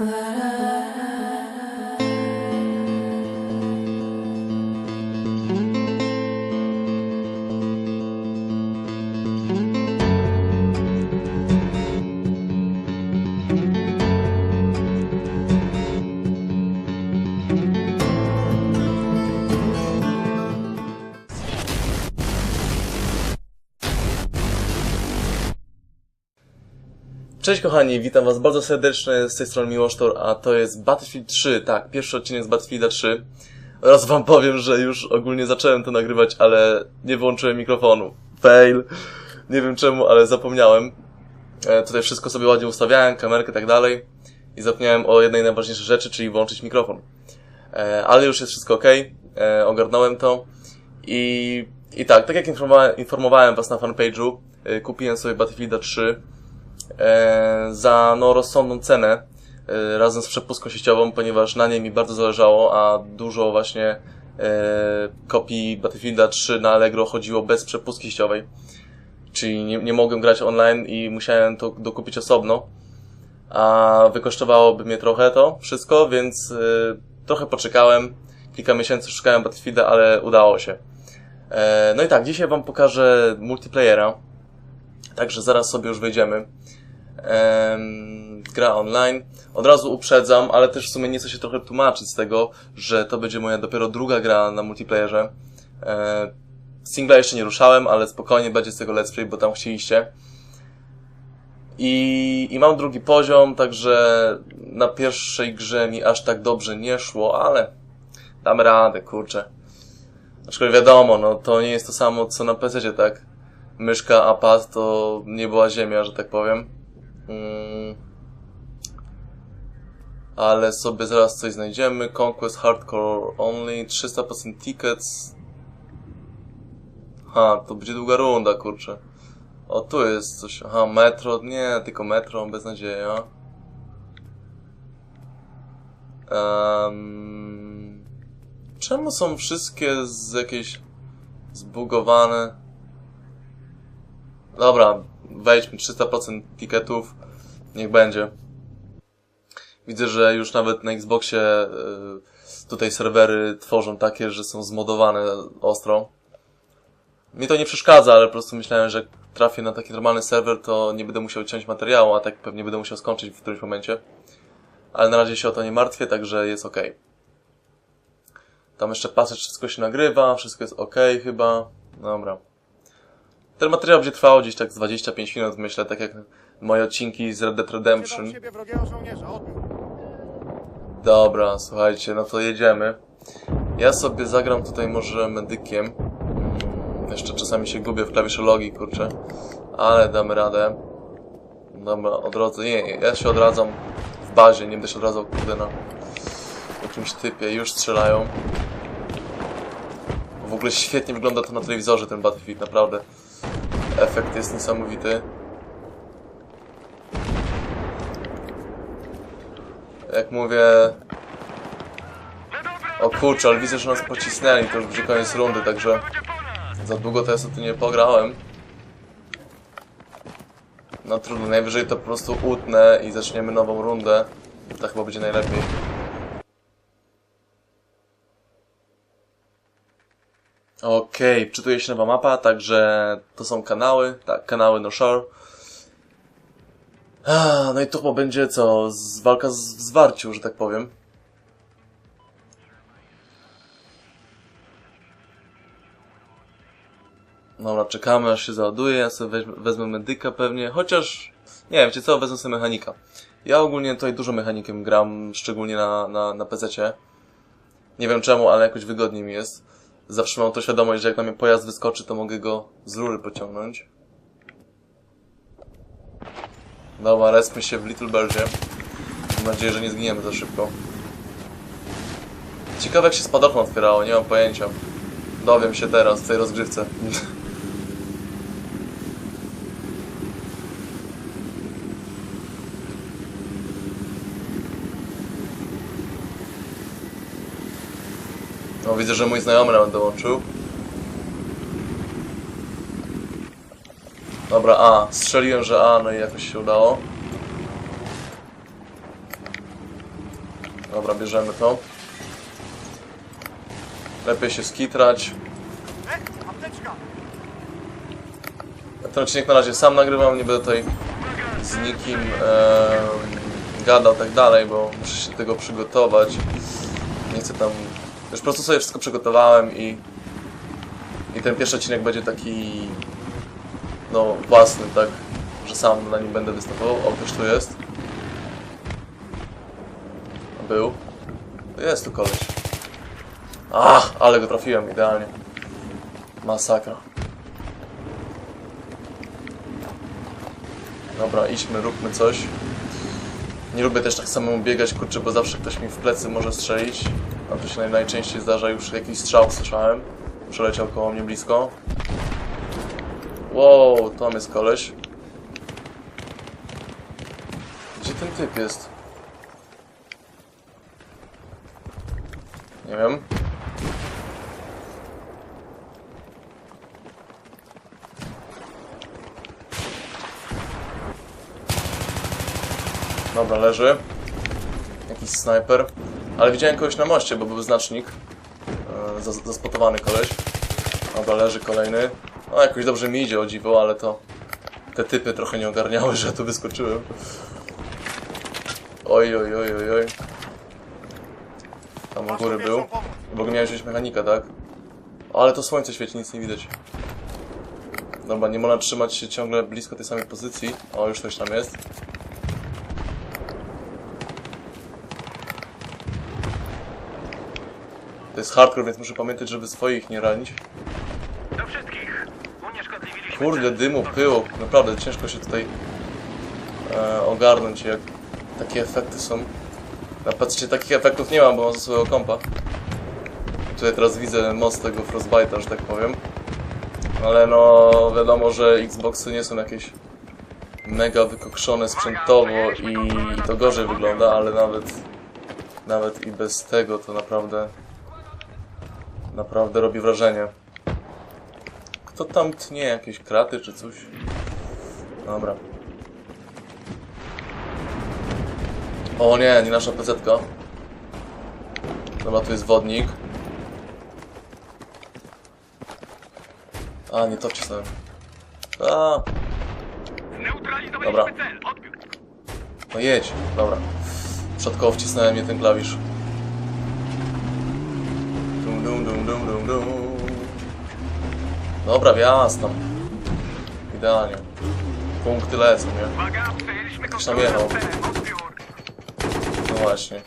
But I Cześć kochani, witam was bardzo serdecznie z tej strony Miłosztor, a to jest Battlefield 3, tak, pierwszy odcinek z Battlefielda 3. Oraz wam powiem, że już ogólnie zacząłem to nagrywać, ale nie włączyłem mikrofonu. Fail. Nie wiem czemu, ale zapomniałem. E, tutaj wszystko sobie ładnie ustawiałem, kamerkę i tak dalej. I zapomniałem o jednej najważniejszej rzeczy, czyli włączyć mikrofon. E, ale już jest wszystko ok, e, ogarnąłem to. I, I tak, tak jak informowałem, informowałem was na fanpage'u, e, kupiłem sobie Battlefielda 3 e, za no, rozsądną cenę e, razem z przepustką sieciową, ponieważ na niej mi bardzo zależało, a dużo właśnie e, kopii Battlefielda 3 na Allegro chodziło bez przepustki sieciowej. Czyli nie, nie mogłem grać online i musiałem to dokupić osobno. A wykosztowałoby mnie trochę to wszystko, więc e, trochę poczekałem. Kilka miesięcy szukałem Battlefielda, ale udało się. E, no i tak, dzisiaj wam pokażę multiplayera. Także zaraz sobie już wejdziemy. Gra online. Od razu uprzedzam, ale też w sumie nie chcę się trochę tłumaczyć z tego, że to będzie moja dopiero druga gra na multiplayerze. E, singla jeszcze nie ruszałem, ale spokojnie będzie z tego let's play, bo tam chcieliście. I, I mam drugi poziom, także na pierwszej grze mi aż tak dobrze nie szło, ale damy radę, kurczę. Aczkolwiek wiadomo, no to nie jest to samo co na PC, tak? Myszka, a pad to nie była ziemia, że tak powiem. Mm. Ale sobie zaraz coś znajdziemy. Conquest Hardcore Only, 300% tickets. Ha, to będzie długa runda, kurczę. O, tu jest coś. Aha, metro. Nie, tylko metro, beznadzieja. Um, czemu są wszystkie z jakieś zbugowane? Dobra, wejdźmy 300% tiketów, niech będzie. Widzę, że już nawet na Xboxie y, tutaj serwery tworzą takie, że są zmodowane ostro. Mi to nie przeszkadza, ale po prostu myślałem, że trafię na taki normalny serwer, to nie będę musiał ciąć materiału, a tak pewnie będę musiał skończyć w którymś momencie. Ale na razie się o to nie martwię, także jest ok. Tam jeszcze patrzę, wszystko się nagrywa, wszystko jest ok chyba. Dobra. Ten materiał będzie trwał gdzieś tak z 25 minut, myślę, tak jak moje odcinki z Red Dead Redemption. Dobra, słuchajcie, no to jedziemy. Ja sobie zagram tutaj może medykiem. Mm, Jeszcze czasami się gubię w klawiszologii, kurczę. Ale damy radę. Dobra, odrodzę. Nie, nie, ja się odradzam w bazie, nie będę się odradzał, kurde, na jakimś typie. Już strzelają. W ogóle świetnie wygląda to na telewizorze, ten Battlefield, naprawdę. Efekt jest niesamowity. Jak mówię... O kurczę, ale widzę, że nas pocisnęli, to już będzie koniec rundy, także... Za długo to ja tu nie pograłem. No trudno, najwyżej to po prostu utnę i zaczniemy nową rundę. To chyba będzie najlepiej. Okej, czytuje się nowa mapa, także to są kanały, tak, kanały No Shore. No i to chyba będzie co? Z, walka z, w zwarciu, że tak powiem. Dobra, czekamy aż się załaduje, ja sobie wezmę medyka pewnie, chociaż... Nie wiem, wiecie co, wezmę sobie mechanika. Ja ogólnie tutaj dużo mechanikiem gram, szczególnie na, na, na PC-cie. Nie wiem czemu, ale jakoś wygodniej mi jest. Zawsze mam to świadomość, że jak na mnie pojazd wyskoczy, to mogę go z rury pociągnąć. Dobra, respmy się w Little Birdzie. Mam nadzieję, że nie zginiemy za szybko. Ciekawe jak się spadochron otwierało, nie mam pojęcia. Dowiem się teraz w tej rozgrywce. No widzę, że mój znajomy nawet dołączył. Dobra, A. Strzeliłem, że A, no i jakoś się udało. Dobra, bierzemy to. Lepiej się skitrać. Ten odcinek na razie sam nagrywam, nie będę tutaj z nikim em, gadał tak dalej, bo muszę się do tego przygotować. Nie chcę tam... Już po prostu sobie wszystko przygotowałem i... I ten pierwszy odcinek będzie taki... No, własny, tak? Że sam na nim będę występował. O, ktoś tu jest. Był. Jest tu koleś. Ach, ale go trafiłem idealnie. Masakra. Dobra, idźmy, róbmy coś. Nie lubię też tak samemu biegać, kurczę, bo zawsze ktoś mi w plecy może strzelić. A to się naj- najczęściej zdarza, już jakiś strzał słyszałem. Przeleciał koło mnie blisko. Wow, tam jest koleś. Gdzie ten typ jest? Nie wiem. Dobra, leży. Jakiś snajper. Ale widziałem kogoś na moście, bo był znacznik. E, zas- zaspotowany koleś. Dobra, leży kolejny. No, jakoś dobrze mi idzie, o dziwo, ale to... Te typy trochę nie ogarniały, że tu wyskoczyłem. Oj, oj, oj, oj, oj. Tam u góry był. W ogóle miałeś wziąć mechanika, tak? Ale to słońce świeci, nic nie widać. Dobra, nie można trzymać się ciągle blisko tej samej pozycji. O, już ktoś tam jest. To jest hardcore, więc muszę pamiętać, żeby swoich nie ranić. Kurde, dymu, pyłu. Naprawdę ciężko się tutaj e, ogarnąć, jak takie efekty są. Na patrzcie, takich efektów nie mam, bo mam ze swojego kompa. Tutaj teraz widzę moc tego Frostbite'a, że tak powiem. Ale no, wiadomo, że Xboxy nie są jakieś mega wykokszone sprzętowo i, i to gorzej wygląda, ale nawet nawet i bez tego to naprawdę naprawdę robi wrażenie. Kto tam tnie? Jakieś kraty czy coś? Dobra. O nie, nie nasza pz -ka. Dobra, tu jest wodnik. A, nie to wcisnąłem. A, Zneutralizowaliśmy Dobra. no jedź. Dobra. Przodkowo wcisnąłem nie ten klawisz. Dum, dum, dum, dum, dum, dum. Dobra, wjazd tam. Idealnie. Punkty lecą, nie? Ktoś tam jechał. No właśnie.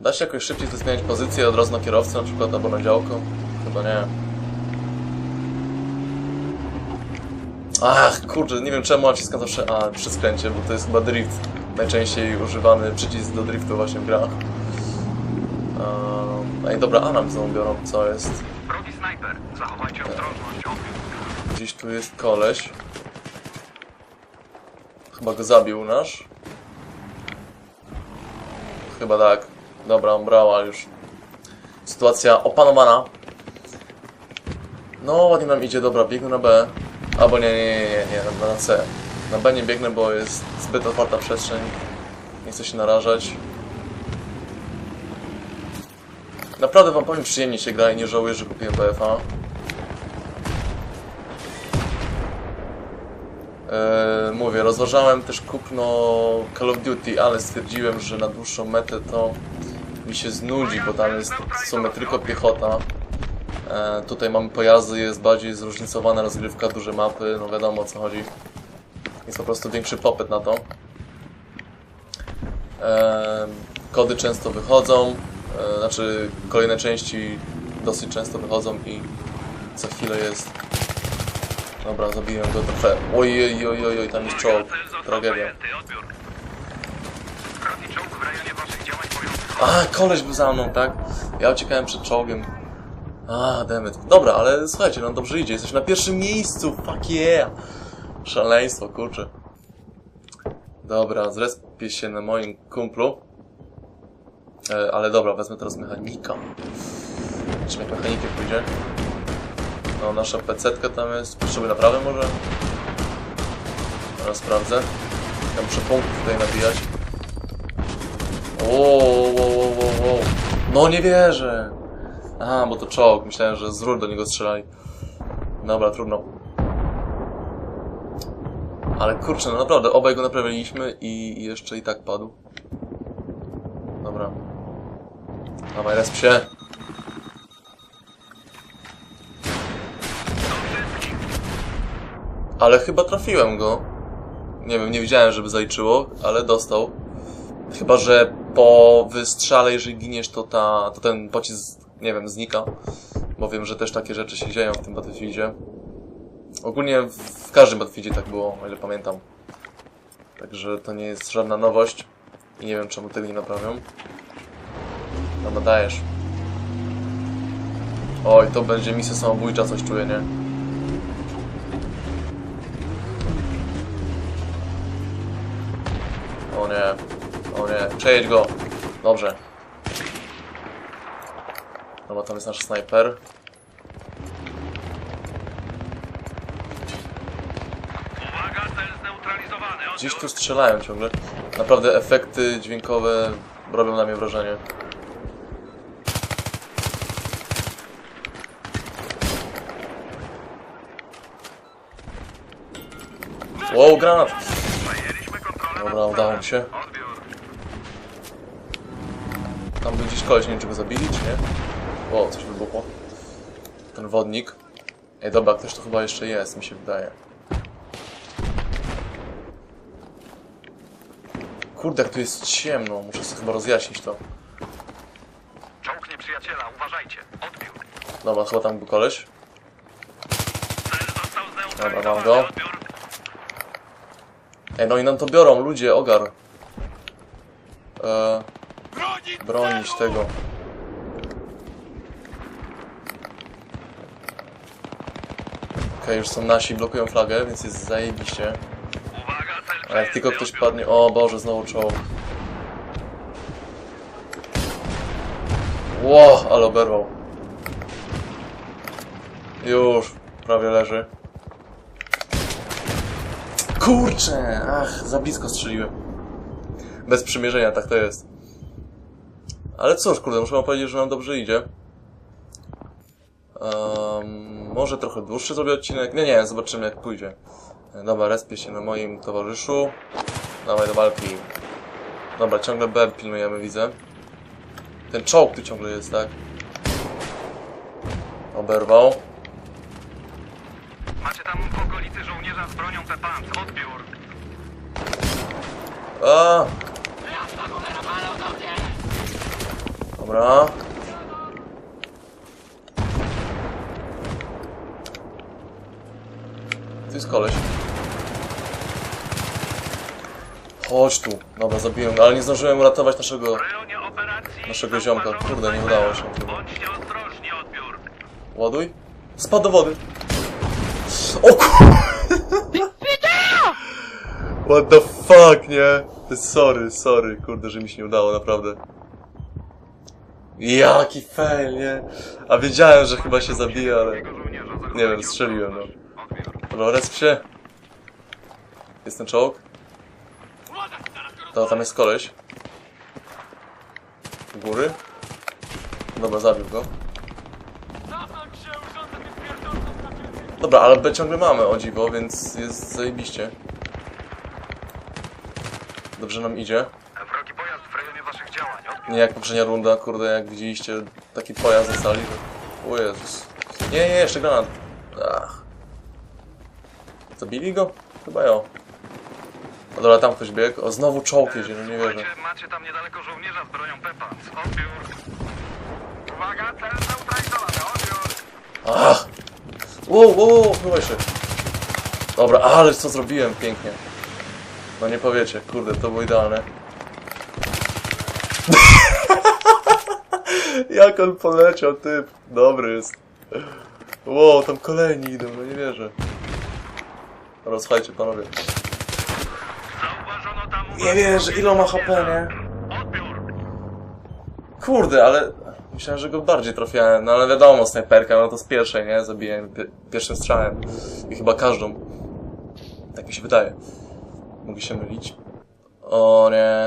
Da się jakoś szybciej zmieniać pozycję od razu na kierowcę na przykład, albo na działko? Chyba nie. Ach, kurczę, nie wiem czemu naciskam zawsze A przy skręcie, bo to jest chyba drift. Najczęściej używany przycisk do driftu właśnie w grach. Um, Ej, dobra, A nam znowu biorą, co jest? Wrogi snajper. Zachowajcie ostrożność. Gdzieś tu jest koleś. Chyba go zabił nasz. Chyba tak. Dobra, brała już. Sytuacja opanowana. No, ładnie nam idzie, dobra, biegnę na B. Albo nie, nie, nie, nie, nie, na C. Na B nie biegnę, bo jest zbyt otwarta przestrzeń. Nie chcę się narażać. Naprawdę wam powiem, przyjemnie się gra i nie żałuję, że kupiłem BFA. Eee, mówię, rozważałem też kupno Call of Duty, ale stwierdziłem, że na dłuższą metę to mi się znudzi, bo tam jest w sumie tylko piechota. Eee, tutaj mamy pojazdy, jest bardziej zróżnicowana rozgrywka, duże mapy, no wiadomo o co chodzi. Jest po prostu większy popyt na to. Eee, kody często wychodzą, znaczy kolejne części dosyć często wychodzą i za chwilę jest Dobra, zabiłem go trochę. Oj, oj, oj, tam jest czołg. Tragedia. A, koleś był za mną, tak? Ja uciekałem przed czołgiem. A, demet. Dobra, ale słuchajcie, no dobrze idzie. Jesteś na pierwszym miejscu, fuck yeah! Szaleństwo, kurczę. Dobra, zrespię się na moim kumplu. E, ale dobra, wezmę teraz mechanika. Czy jak mechanikiem pójdzie? No, nasza pecetka tam jest. Potrzebuję naprawy może? Teraz sprawdzę. Ja muszę punkt tutaj nabijać. Wow, wow, wow, wow. No nie wierzę. Aha, bo to czołg. Myślałem, że z rur do niego strzelali. Dobra, trudno. Ale kurczę, no naprawdę, obaj go naprawiliśmy i jeszcze i tak padł. Dobra. Dawaj, resp się. Ale chyba trafiłem go. Nie wiem, nie widziałem, żeby zaliczyło, ale dostał. Chyba, że po wystrzale, jeżeli giniesz, to, ta, to ten pocisk, nie wiem, znika. Bo wiem, że też takie rzeczy się dzieją w tym Battlefieldzie. Ogólnie w, w każdym Battlefieldzie tak było, o ile pamiętam. Także to nie jest żadna nowość. I nie wiem, czemu tego nie naprawią. No, no dajesz. Oj, to będzie misja samobójcza, coś czuję, nie? O nie, o nie, przejedź go. Dobrze. No bo tam jest nasz snajper. Gdzieś tu strzelają ciągle. Naprawdę efekty dźwiękowe robią na mnie wrażenie. Wow, granat! Dobra, udało mi się. Tam był gdzieś koleś, nie wiem czy go zabili, czy nie? O, coś wybuchło. Ten wodnik. Ej, dobra, ktoś tu chyba jeszcze jest, mi się wydaje. Kurde, jak tu jest ciemno, muszę sobie chyba rozjaśnić to. Czołg nieprzyjaciela, uważajcie. Odbiór. Dobra, chyba tam był koleś. Dobra, mam go. Ej, no i nam to biorą, ludzie, ogar. E, bronić tego. Okej, już są nasi, blokują flagę, więc jest zajebiście. A jak tylko ktoś padnie... O Boże, znowu czoło. Ło, ale oberwał. Już, prawie leży. Kurczę, ach, za blisko strzeliłem. Bez przymierzenia, tak to jest. Ale cóż, kurde, muszę wam powiedzieć, że nam dobrze idzie. Um, może trochę dłuższy zrobię odcinek. Nie, nie, zobaczymy jak pójdzie. Dobra, respię się na moim towarzyszu. Dawaj do walki. Dobra, ciągle B pilnujemy, widzę. Ten czołg tu ciągle jest, tak? Oberwał. Macie tam okolicy żołnierza z bronią Pepans. Odbiór. A! Dobra. Tu jest koleś. Chodź tu. Dobra, zabiłem go, ale nie zdążyłem uratować naszego... Naszego ziomka. Kurde, nie udało się. Ładuj. Spadł do wody. O kur... What the fuck, nie? Sorry, sorry, kurde, że mi się nie udało, naprawdę. Jaki fail, nie? A wiedziałem, że chyba się zabije, ale... Nie wiem, strzeliłem, no. Dobra, resp się. Jest ten czołg? To tam jest koleś. U góry. Dobra, zabił go. Dobra, ale ciągle mamy, o dziwo, więc jest zajebiście. Dobrze nam idzie. Wrogi pojazd w rejonie waszych działań. Nie jak poprzednia runda, kurde, jak widzieliście, taki pojazd zostali, że... O Jezus. Nie, nie, jeszcze granat. Ach. Zabili go? Chyba jo. O dobra, tam ktoś biegł. O, znowu czołg jedzie, no nie wierzę. Macie tam niedaleko żołnierza z bronią Pepans. Odbiór. Uwaga, cel. Odbiór. Ach! Wow, wow, wow, chyba. Dobra, ale co zrobiłem pięknie. No nie powiecie, kurde, to było idealne. Jak on poleciał, typ. Dobry jest. Wow, tam kolejni idą, no nie wierzę. Dobra, słuchajcie, panowie. Zauważono tam... Nie wierzę, ile ma HP, nie? Kurde, ale myślałem, że go bardziej trafiałem, no ale wiadomo, snajperka, no to z pierwszej, nie? Zabiłem pi pierwszym strzałem. I chyba każdą. Tak mi się wydaje. Mogę się mylić. O nie.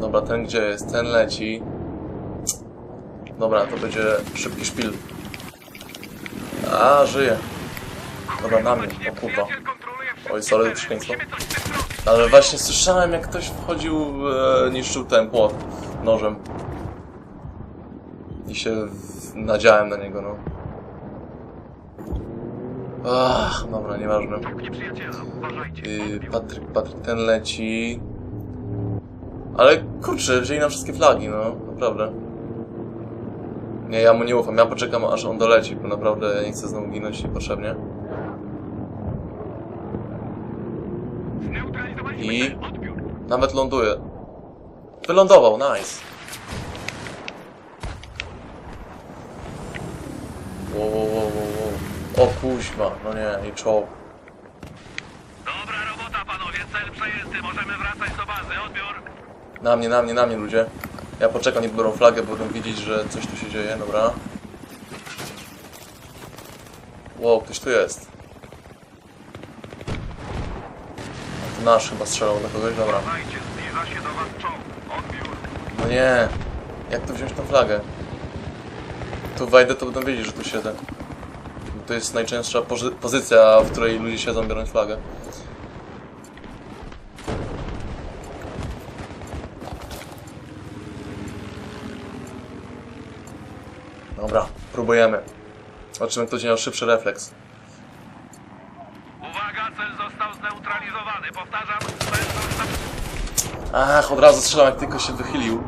Dobra, ten gdzie jest? Ten leci. Dobra, to będzie szybki szpil. A, żyje. Dobra, na mnie. O kurwa. Oj, sorry, przekleństwo. Ale właśnie słyszałem, jak ktoś wchodził, e, niszczył ten płot nożem. I się nadziałem na niego, no. Ach, dobra, nieważne. Yy. Patryk, Patryk, ten leci. Ale kurczę, wzięli nam wszystkie flagi, no, naprawdę. Nie, ja mu nie ufam, ja poczekam aż on doleci, bo naprawdę ja nie chcę znowu ginąć niepotrzebnie. I-. Nawet ląduje. Wylądował, nice. Wow, wow, wow, wow. O kuźma, no nie, i czołg. Dobra robota, panowie. Cel przejęty. Możemy wracać do bazy. Odbiór. Na mnie, na mnie, na mnie ludzie. Ja poczekam, nie biorą flagę, bo będą widzieć, że coś tu się dzieje, dobra. Wow, ktoś tu jest. A to nasz chyba strzelał do kogoś, dobra. No nie, jak tu wziąć tą flagę? Tu wejdę, to będą wiedzieć, że tu siedzę. To jest najczęstsza pozy- pozycja, w której ludzie siedzą, biorąc flagę. Dobra, próbujemy. Zobaczymy, kto będzie miał szybszy refleks. Uwaga, cel został zneutralizowany. Powtarzam, cel został... Ach, od razu strzelam, jak tylko się wychylił.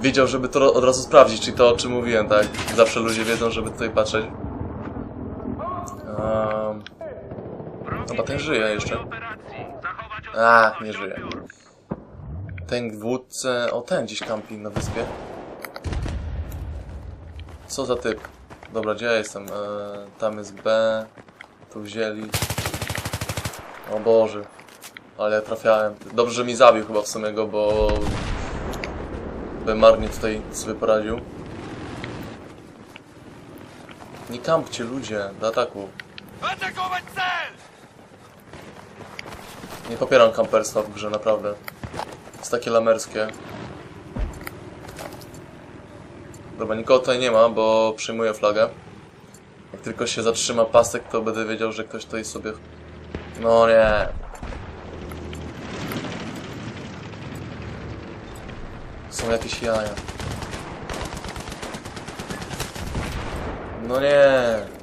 Wiedział, żeby to od razu sprawdzić, czyli to, o czym mówiłem, tak? Zawsze ludzie wiedzą, żeby tutaj patrzeć. Um, Chyba ten żyje jeszcze. A, nie żyje. Ten wódce... O, ten gdzieś kampi na wyspie. Co za typ? Dobra, gdzie ja jestem? E, tam jest B. Tu wzięli. O Boże. Ale trafiałem. Dobrze, że mi zabił chyba w sumie go, bo... By marnie tutaj sobie poradził. Nie kampcie ludzie, do ataku. Atakować cel! Nie popieram kamperstwa w grze, naprawdę. Jest takie lamerskie. Dobra, nikogo tutaj nie ma, bo przyjmuję flagę. Jak tylko się zatrzyma pasek, to będę wiedział, że ktoś tutaj sobie... No nie. Są jakieś jaja. No nie.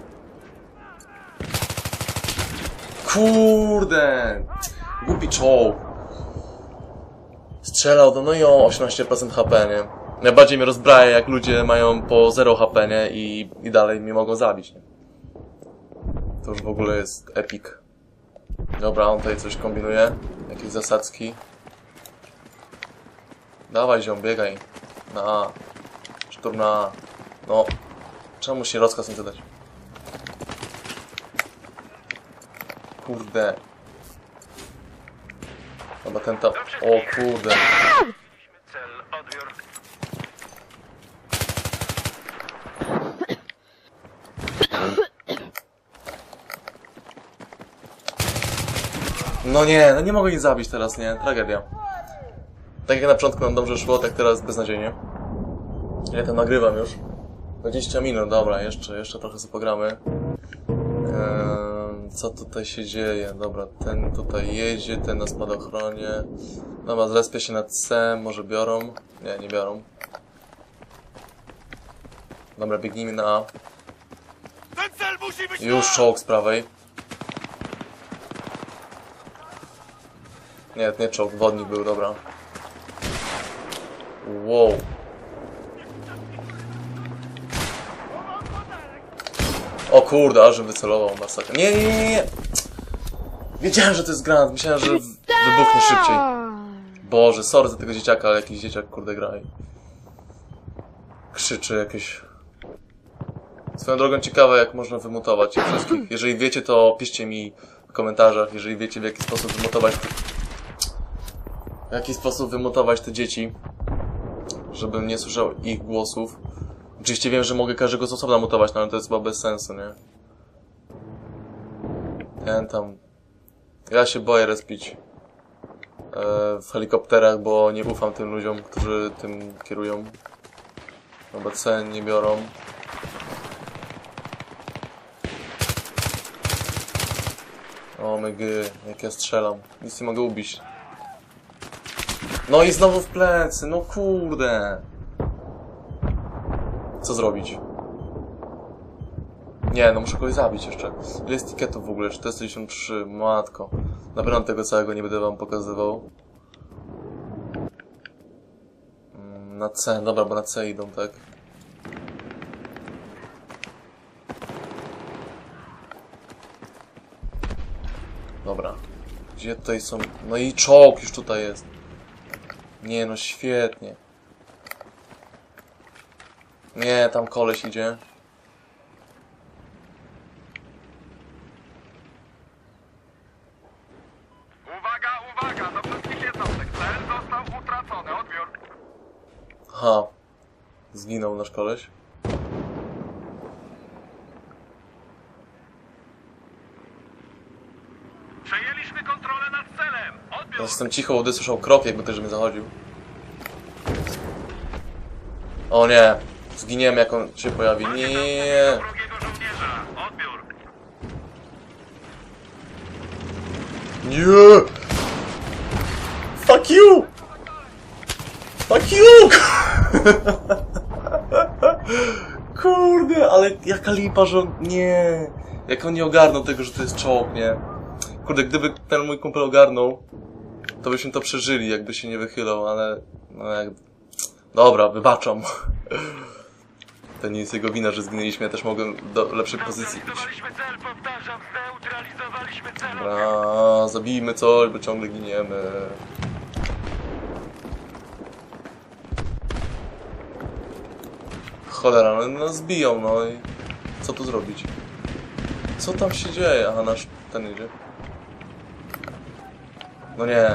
Kurde! Głupi czołg. Strzelał do, no i o 18% HP, nie? Najbardziej mnie rozbraja, jak ludzie mają po 0 HP, nie? I, I dalej mnie mogą zabić, nie? To już w ogóle jest epic. Dobra, on tutaj coś kombinuje. Jakieś zasadzki. Dawaj ziom, biegaj. Na A. Szturm na A. No. Czemu się rozkaz nie zadać? Kurde. Chyba ten tam... O kurde. No nie, no nie mogę ich zabić teraz, nie? Tragedia. Tak jak na początku nam dobrze szło, tak teraz beznadziejnie. Ile tam nagrywam już? 20 minut, dobra, jeszcze, jeszcze trochę sobie pogramy. Eee, co tutaj się dzieje? Dobra, ten tutaj jedzie, ten na spadochronie. Dobra, zrespię się na C, może biorą? Nie, nie biorą. Dobra, biegnijmy na A. Już czołg z prawej. Nie, nie czołg, wodnik był, dobra. Wow. O kurde, aż wycelował masakra. Nie, nie, nie, nie. Wiedziałem, że to jest granat. Myślałem, że wybuchnie szybciej. Boże, sorry za tego dzieciaka, ale jakiś dzieciak kurde gra i krzyczy jakieś... Swoją drogą ciekawe, jak można wymutować ich wszystkich. Jeżeli wiecie, to piszcie mi w komentarzach, jeżeli wiecie, w jaki sposób wymutować te... W jaki sposób wymutować te dzieci, żebym nie słyszał ich głosów. Oczywiście wiem, że mogę każdego z osobna mutować, no ale to jest chyba bez sensu, nie? Ten tam... Ja się boję respić. w helikopterach, bo nie ufam tym ludziom, którzy tym kierują. Chyba cen nie biorą. O my gy, jak ja strzelam. Nic nie mogę ubić. No i znowu w plecy, no kurde. Co zrobić? Nie, no muszę kogoś zabić jeszcze. Ile jest tiketów w ogóle? 493, matko. Na tego całego nie będę wam pokazywał. Mm, Na C, dobra, bo na C idą, tak? Dobra. Gdzie tutaj są... No i czołg już tutaj jest. Nie no, świetnie. Nie, tam koleś idzie. Uwaga, uwaga, do wszystkich jednostek. Cel został utracony. Odbiór. Ha. Zginął nasz koleś. Przejęliśmy kontrolę nad celem. Odbiór. Teraz jestem cicho, bo słyszał krok, jakby też mnie zachodził. O nie. Zginiemy, jak on się pojawi. Nie. Nie! Fuck you! Fuck you! Kurde, ale jaka lipa, że on... Nie! Jak on nie ogarnął tego, że to jest czołg, nie? Kurde, gdyby ten mój kumpel ogarnął, to byśmy to przeżyli, jakby się nie wychylał, ale... No jak... Dobra, wybaczam. To nie jest jego wina, że zginęliśmy, ja też mogłem do lepszej pozycji. Zneutralizowaliśmy cel, powtarzam. Zneutralizowaliśmy cel. Dobra, zabijmy coś, bo ciągle giniemy. Cholera, no nas zbiją, no i co tu zrobić? Co tam się dzieje? Aha, nasz ten idzie. No nie.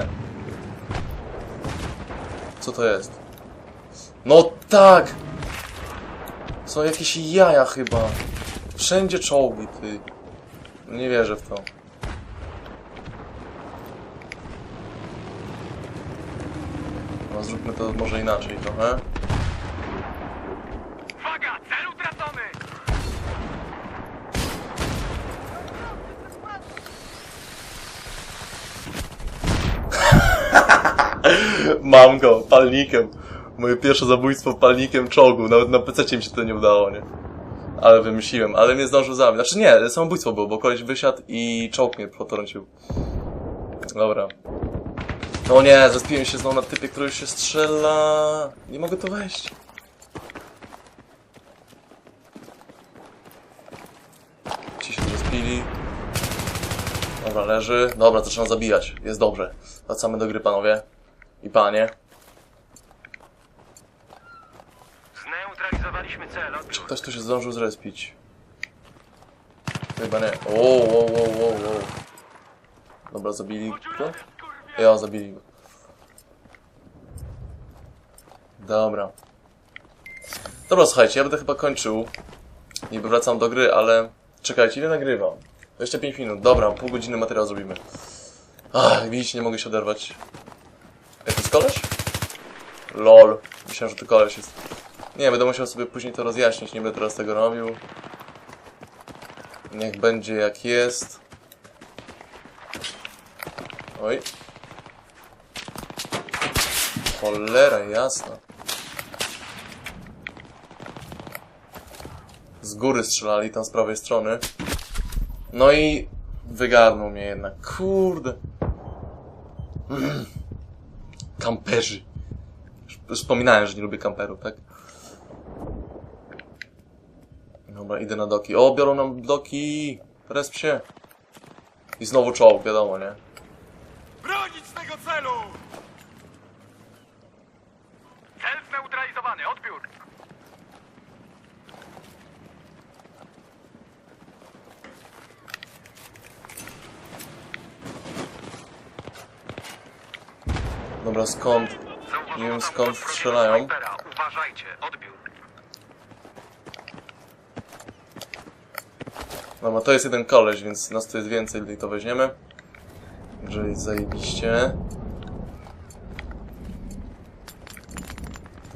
Co to jest? No tak! Są jakieś jaja chyba. Wszędzie czołgi, ty. Nie wierzę w to. No zróbmy to może inaczej trochę. Uwaga, cel utracony. Mam go, palnikiem. Moje pierwsze zabójstwo palnikiem czołgu. Nawet na PC mi się to nie udało, nie? Ale wymyśliłem, ale mnie zdążył zabić. Znaczy nie, samobójstwo było, bo koleś wysiadł i czołg mnie potrącił. Dobra. No nie, zespiłem się znowu na typie, który się strzela. Nie mogę tu wejść. Ci się zespili. Dobra, leży. Dobra, zaczynam zabijać. Jest dobrze. Wracamy do gry, panowie. I panie. Zneutralizowaliśmy cel. Czy ktoś tu się zdążył zrespić? Chyba nie. O, o, o, o, o. Dobra, zabili go? Ja, zabili go. Dobra. Dobra, słuchajcie, ja będę chyba kończył. Niby wracam do gry, ale... Czekajcie, ile nagrywam? 25 minut. Dobra, pół godziny materiał zrobimy. Ach, widzicie, nie mogę się oderwać. Ej, to jest koleś? LOL. Myślałem, że to koleś jest. Nie, będę musiał sobie później to rozjaśnić, nie będę teraz tego robił. Niech będzie jak jest. Oj. Cholera jasna. Z góry strzelali tam z prawej strony. No i wygarnął mnie jednak. Kurde. Kamperzy. Wspominałem, że nie lubię kamperów, tak? Dobra, idę na doki. O, biorą nam doki! Resp się. I znowu czołg, wiadomo, nie? Bronić tego celu! Cel zneutralizowany. Odbiór. Dobra, skąd? Nie wiem, skąd strzelają. Uważajcie. Odbiór. No to jest jeden koleś, więc nas to jest więcej, gdy to weźmiemy. Także jest zajebiście.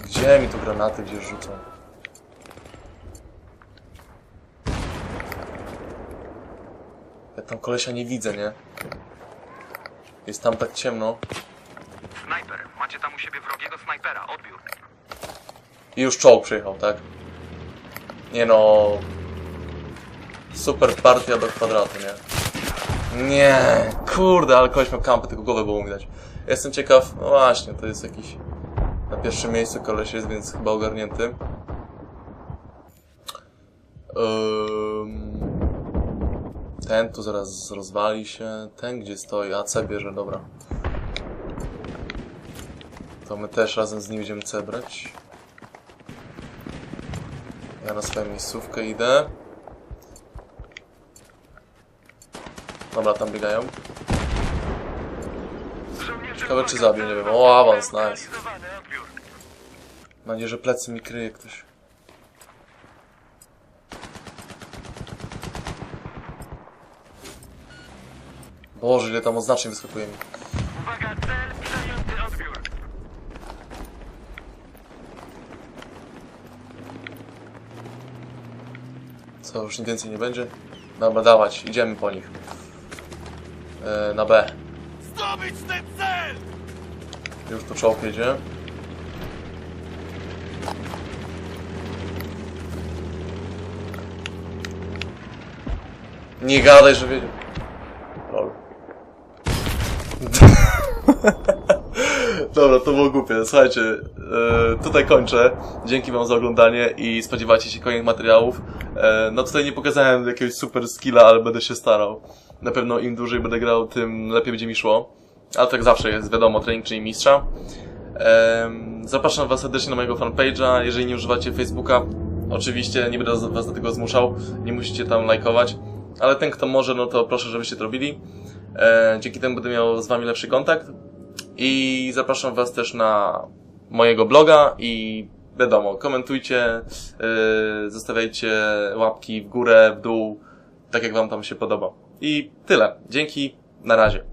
Gdzie mi tu granaty gdzieś rzucą? Ja tam kolesia nie widzę, nie? Jest tam tak ciemno. Snajper, macie tam u siebie wrogiego snajpera, odbiór. I już czołg przyjechał, tak? Nie no, Super partia do kwadratu, nie? Nie, kurde, ale koleś miał kampy, tylko głowę było widać. Jestem ciekaw, no właśnie, to jest jakiś... Na pierwszym miejscu koleś jest, więc chyba ogarnięty. Ym... Ten tu zaraz rozwali się, ten gdzie stoi, a C bierze, dobra. To my też razem z nim będziemy C brać. Ja na swoją miejscówkę idę. Dobra, tam biegają. Ciekawe, czy zabił, nie wiem. O, awans, nice. Mam nadzieję, że plecy mi kryje ktoś. Boże, ile tam oznaczeń wyskakuje mi. Uwaga, cel odbiór. Co, już nic więcej nie będzie? Dobra, dawać, idziemy po nich. E, na B. Zdobyć ten cel! Już tu czołg jedzie. Nie gadaj, że wiedział. Lol. Dobra, to było głupie. Słuchajcie, e, tutaj kończę. Dzięki wam za oglądanie i spodziewajcie się kolejnych materiałów. E, no tutaj nie pokazałem jakiegoś super skilla, ale będę się starał. Na pewno im dłużej będę grał, tym lepiej będzie mi szło. Ale tak zawsze jest, wiadomo, trening czyli mistrza. Em, Zapraszam Was serdecznie na mojego fanpage'a. Jeżeli nie używacie Facebooka, oczywiście nie będę Was do tego zmuszał, nie musicie tam lajkować. Ale ten, kto może, no to proszę, żebyście to robili. E, dzięki temu będę miał z Wami lepszy kontakt. I zapraszam Was też na mojego bloga i wiadomo, komentujcie, yy, zostawiajcie łapki w górę, w dół, tak jak Wam tam się podoba. I tyle. Dzięki, na razie.